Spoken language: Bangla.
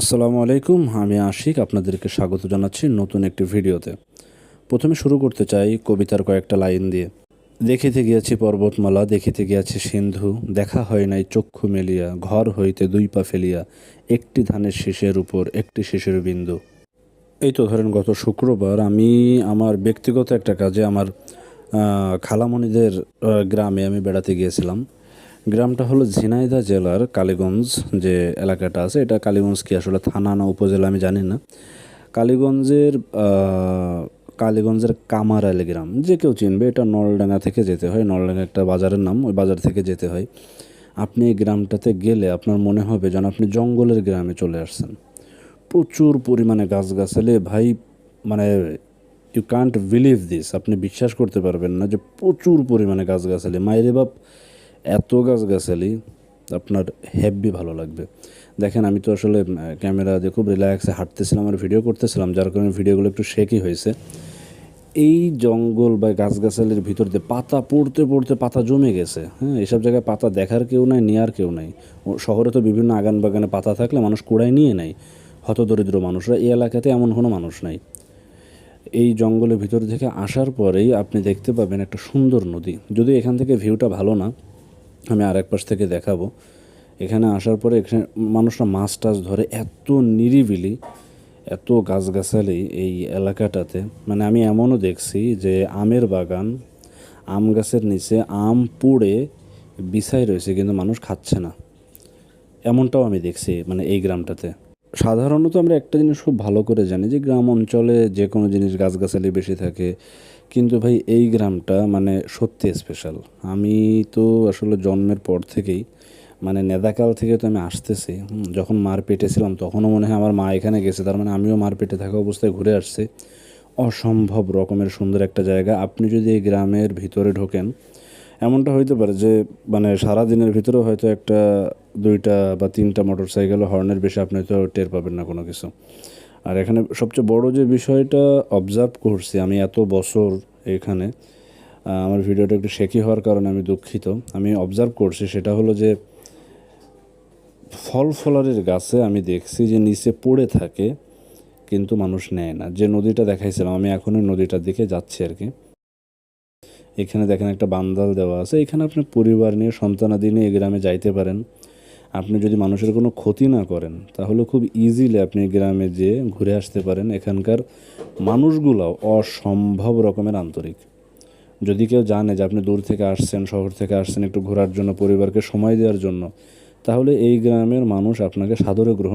আসসালামু আলাইকুম, আমি আশিক, আপনাদেরকে স্বাগত জানাচ্ছি নতুন একটি ভিডিওতে। প্রথমে শুরু করতে চাই কবিতার কয়েকটা লাইন দিয়ে। দেখিতে গিয়াছি পর্বতমালা, দেখিতে গিয়াছি সিন্ধু, দেখা হয় নাই চক্ষু মেলিয়া, ঘর হইতে দুই পা ফেলিয়া, একটি ধানের শীষের উপর, একটি শীষের বিন্দু। এই তো ধরেন গত শুক্রবার আমি আমার ব্যক্তিগত একটা কাজে, আমার খালামণিদের গ্রামে আমি বেড়াতে গিয়েছিলাম। গ্রামটা হলো ঝিনাইদা জেলার কালীগঞ্জ যে এলাকাটা আছে, এটা কালীগঞ্জ কি আসলে থানা না উপজেলা আমি জানি না। কালীগঞ্জের কালীগঞ্জের কামারাইল গ্রাম, যে কেউ চিনবে, এটা নলডাঙ্গা থেকে যেতে হয়, নলডাঙ্গা একটা বাজারের নাম, ওই বাজার থেকে যেতে হয়। আপনি এই গ্রামটাতে গেলে আপনার মনে হবে যেন আপনি জঙ্গলের গ্রামে চলে আসছেন। প্রচুর পরিমাণে গাছগাছালি, ভাই মানে ইউ কান্ট বিলিভ দিস আপনি বিশ্বাস করতে পারবেন না যে প্রচুর পরিমাণে গাছগাছালি। মায়েরে বাপ এত গাছগাছালি, আপনার হেভি ভালো লাগবে। দেখেন, আমি তো আসলে ক্যামেরা দিয়ে খুব রিল্যাক্সে হাঁটতেছিলাম আর ভিডিও করতেছিলাম, যার কারণে ভিডিওগুলো একটু শেকই হয়েছে। এই জঙ্গল বা গাছগাছালির ভিতর দিয়ে পাতা পড়তে পড়তে পাতা জমে গেছে হ্যাঁ? এসব জায়গায় পাতা দেখার কেউ নাই নেওয়ার কেউ নাই। শহরে তো বিভিন্ন আগান বাগানে পাতা থাকলে মানুষ কুড়ায় নিয়ে নেয়। হতদরিদ্র মানুষরা এই এলাকাতে এমন কোনো মানুষ নাই। এই জঙ্গলের ভিতর থেকে আসার পরেই আপনি দেখতে পাবেন একটা সুন্দর নদী। যদি এখান থেকে ভিউটা ভালো না আমি আর এক পাশ থেকে দেখাবো। এখানে আসার পরে এখানে মানুষরা মাছ টাছ ধরে এত নিরিবিলি, এত গাছগাছালি এই এলাকাটাতে। মানে আমি এমনও দেখছি যে আমের বাগান, আম গাছের নিচে আম পুড়ে বিছাই রয়েছে কিন্তু মানুষ খাচ্ছে না। এমনটাও আমি দেখছি মানে এই গ্রামটাতে। সাধারণত আমরা একটা জিনিস খুব ভালো করে জানি যে গ্রাম অঞ্চলে যে কোনো জিনিস গাছগাছালি বেশি থাকে কিন্তু ভাই, এই গ্রামটা মানে সত্যি স্পেশাল আমি তো আসলে জন্মের পর থেকেই মানে নেদাকাল থেকে তো আমি আসতেছি যখন মার পেটে ছিলাম তখনও মনে হয় আমার মা এখানে গেছে, তার মানে আমিও মার পেটে থাকা অবস্থায় ঘুরে আসছি। অসম্ভব রকমের সুন্দর একটা জায়গা। আপনি যদি এই গ্রামের ভিতরে ঢোকেন, এমনটা হইতে পারে যে মানে সারা দিনের ভিতরেও হয়তো একটা দুইটা বা তিনটা মোটর সাইকেল হর্নের বেশি আপনি তো টের পাবেন না কোনো কিছু। আর এখানে সবচেয়ে বড় যে বিষয়টা অবজার্ভ করছি আমি এত বছর এখানে আমার ভিডিওটা একটু শেখি হওয়ার কারণে আমি দুঃখিত। আমি অবজার্ভ করছি সেটা হলো যে ফল ফলারের গাছে আমি দেখছি যে নিচে পড়ে থাকে কিন্তু মানুষ নেয় না। যে নদীটা দেখাইছিলাম, আমি এখন ওই নদীটার দিকে যাচ্ছি আর কি। এখানে দেখেন একটা বান্দাল দেওয়া আছে। এখানে আপনি পরিবার নিয়ে সন্তানাদি নিয়ে এই গ্রামে যাইতে পারেন। আপনি যদি মানুষের কোনো ক্ষতি না করেন, তাহলে খুব ইজিলি আপনি গ্রামে যেয়ে ঘুরে আসতে পারেন এখানকার মানুষগুলো অসম্ভব রকমের আন্তরিক। যদি কেউ জানে যে আপনি দূর থেকে আসছেন, শহর থেকে আসছেন একটু ঘোরার জন্য, পরিবারকে সময় দেওয়ার জন্য, তাহলে এই গ্রামের মানুষ আপনাকে সাদরে গ্রহণ